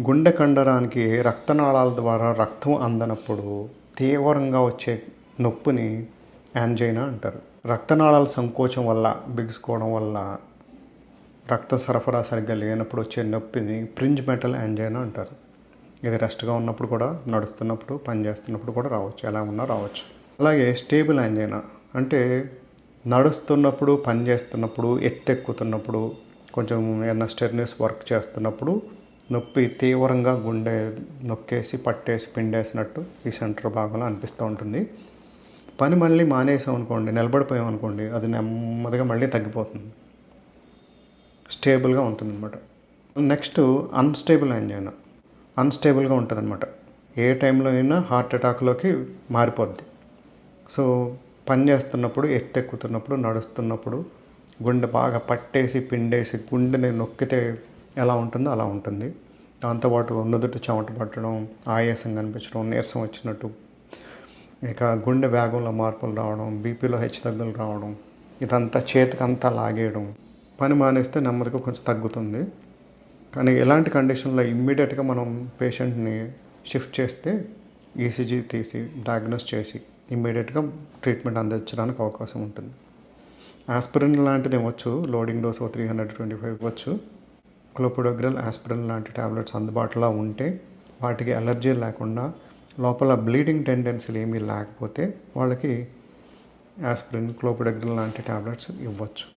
గుండె కండరానికి రక్తనాళాల ద్వారా రక్తం అందనప్పుడు తీవ్రంగా వచ్చే నొప్పిని యాంజైనా అంటారు. రక్తనాళాల సంకోచం వల్ల బిగుసుకోవడం వల్ల రక్త సరఫరా సరిగ్గా లేనప్పుడు వచ్చే నొప్పిని ప్రింజ్ మెటల్ యాంజైనా అంటారు. ఇది రెస్ట్గా ఉన్నప్పుడు కూడా నడుస్తున్నప్పుడు పని చేస్తున్నప్పుడు కూడా రావచ్చు. ఎలా ఉన్నా రావచ్చు. అలాగే స్టేబుల్ యాంజైనా అంటే నడుస్తున్నప్పుడు పని చేస్తున్నప్పుడు ఎత్తెక్కుతున్నప్పుడు కొంచెం ఏదైనా స్టెర్నెస్ వర్క్ చేస్తున్నప్పుడు నొప్పి తీవ్రంగా గుండె నొక్కేసి పట్టేసి పిండేసినట్టు ఈ సెంటర్ భాగంలో అనిపిస్తూ ఉంటుంది. పని మళ్ళీ మానేసాం అనుకోండి నిలబడిపోయాం అనుకోండి అది నెమ్మదిగా మళ్ళీ తగ్గిపోతుంది. స్టేబుల్గా ఉంటుంది అనమాట నెక్స్ట్ అన్స్టేబుల్ యాంజైనా. అన్స్టేబుల్గా ఉంటుంది అనమాట ఏ టైంలో అయినా హార్ట్ అటాక్లోకి మారిపోద్ది. సో పని చేస్తున్నప్పుడు ఎత్తెక్కుతున్నప్పుడు నడుస్తున్నప్పుడు గుండె బాగా పట్టేసి పిండేసి గుండెని నొక్కితే ఎలా ఉంటుందో అలా ఉంటుంది. దాంతోపాటు నుదుటి చెమట పట్టడం ఆయాసం కనిపించడం నీరసం వచ్చినట్టు. ఇక గుండె వేగంలో మార్పులు రావడం బీపీలో హెచ్చుతగ్గులు రావడం ఇదంతా చేతికి అంతా లాగేయడం. పని మానేస్తే నెమ్మదిగా కొంచెం తగ్గుతుంది. కానీ ఎలాంటి కండిషన్లో ఇమ్మీడియట్గా మనం పేషెంట్ని షిఫ్ట్ చేస్తే ఈసీజీ తీసి డయాగ్నోస్ చేసి ఇమ్మీడియట్గా ట్రీట్మెంట్ అందించడానికి అవకాశం ఉంటుంది. ఆస్పిరిన్ లాంటిది ఇవ్వచ్చు loading dose three hundred twenty five ఇవ్వచ్చు. క్లోపిడోగ్రల్ ఆస్పిరిన్ లాంటి టాబ్లెట్స్ అందుబాటులో ఉంటే వాటికి అలర్జీ లేకుండా లోపల బ్లీడింగ్ టెండెన్సీలు ఏమీ లేకపోతే వాళ్ళకి ఆస్పిరిన్ క్లోపిడోగ్రల్ లాంటి టాబ్లెట్స్ ఇవ్వచ్చు.